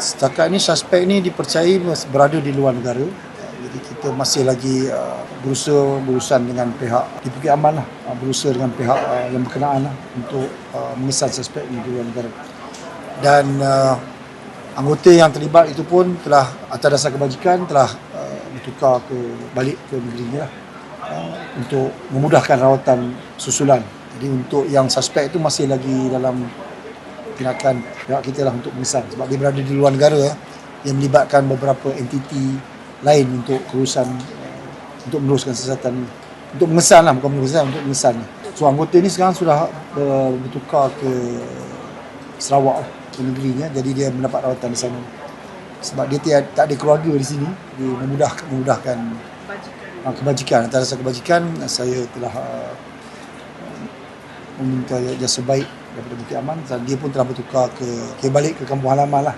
setakat ini suspek ini dipercayai berada di luar negara. Jadi kita masih lagi uh, berusaha berurusan dengan pihak di Bukit Aman lah, uh, berusaha dengan pihak uh, yang berkenaan lah untuk mengesan suspek ini di luar negara. Dan anggota yang terlibat itu pun telah atas dasar kebajikan telah bertukar ke balik ke negerinya lah, untuk memudahkan rawatan susulan. Jadi untuk yang suspek itu masih lagi dalam tindakan pihak kita lah untuk mengesan sebab dia berada di luar negara ya, yang melibatkan beberapa entiti lain untuk kerusan uh, untuk meneruskan siasatan ini. untuk mengesan lah bukan mengesan untuk mengesan so anggota ni sekarang sudah uh, bertukar ke Sarawak lah, ke negerinya jadi dia mendapat rawatan di sana. Sebab dia tiada, tak ada keluarga di sini. Dia memudahkan memudahkan uh, kebajikan. Atas dasar kebajikan saya telah uh, meminta jasa baik daripada Bukit Aman. Dia pun telah bertukar ke, ke balik ke kampung halaman lah